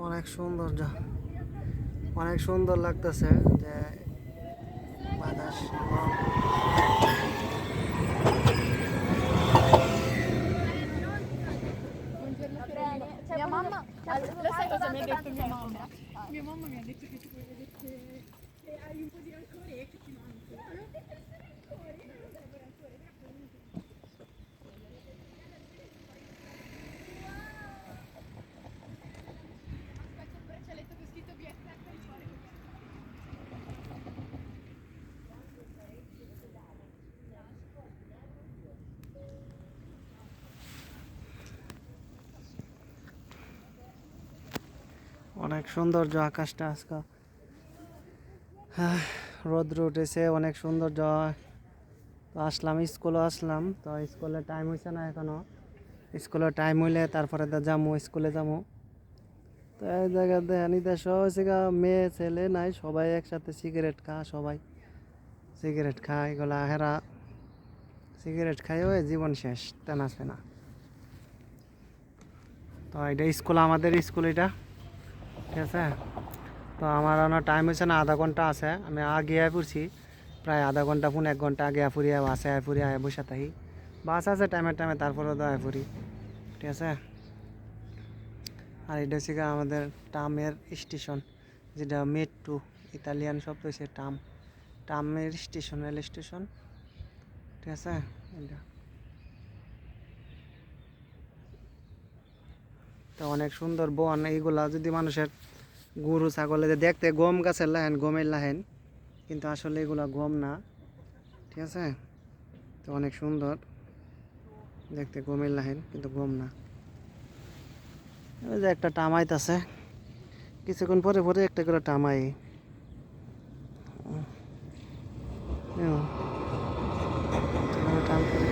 অনেক সুন্দর যা- অনেক সুন্দর লাগতেছে যে বাতাস Mia mamma, lo sai cosa mi ha detto mia mamma? Mia mamma mi ha detto che tu puoi vedere che che hai un po' di rancore অনেক সৌন্দর্য আকাশটা আজকে। রোদ্র উঠেছে, অনেক সৌন্দর্য। তো আসলাম স্কুলে আসলাম। তো স্কুলে টাইম হয়েছে না এখনও স্কুলে টাইম হইলে তারপরে তো যাব স্কুলে যাব তো এই জায়গায় দেখেন দেশ গা, মেয়ে, ছেলে নাই, সবাই একসাথে সিগারেট খা, সবাই। সিগারেট খায়, এগুলা হেরা। সিগারেট খাই ওই জীবন শেষ তেনা। না তো এটা স্কুল, আমাদের স্কুল এটা। ঠিক আছে? তো আমার অনেক টাইম হয়েছে না, আধা ঘণ্টা আছে। আমি আগে পড়ছি, প্রায় আধা ঘণ্টা, পুন এক ঘণ্টা আগে ফুরি আয় ফুরি আয় বসে থাকি। বাস আছে টাইমে টাইমে তারপরে তো আয় ফুরি ঠিক আছে? আর এটা হচ্ছে আমাদের টামের স্টেশন যেটা মেট্রো ইতালিয়ান শব্দ হচ্ছে টাম। টামের স্টেশন রেল স্টেশন ঠিক আছে? এটা। তো অনেক সুন্দর বন, এইগুলা যদি মানুষের গরু, ছাগলে যে দেখতে গম গাছের লাহেন, গমের লাহেন, কিন্তু আসলে এগুলা গম না, ঠিক আছে? তো অনেক সুন্দর। দেখতে গমের লাহেন, কিন্তু গম না। ওই যে একটা টামাইত আছে। কিছুক্ষণ পরে পরে একটা করে টামাই হুম। এখানে টান করে-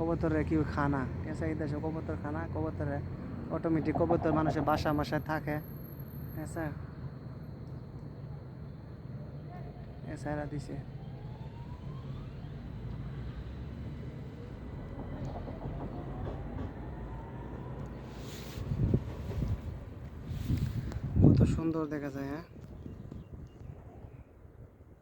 কবুতরের কি খানা? ঠিক এই দেশে কবুতর খানা? কবুতরে অটোমেটিক কবুতর মানুষের বাসা মাসায় থাকে। ঠিক আছে এছাড়া দিছে। কত সুন্দর দেখা যায় হ্যাঁ?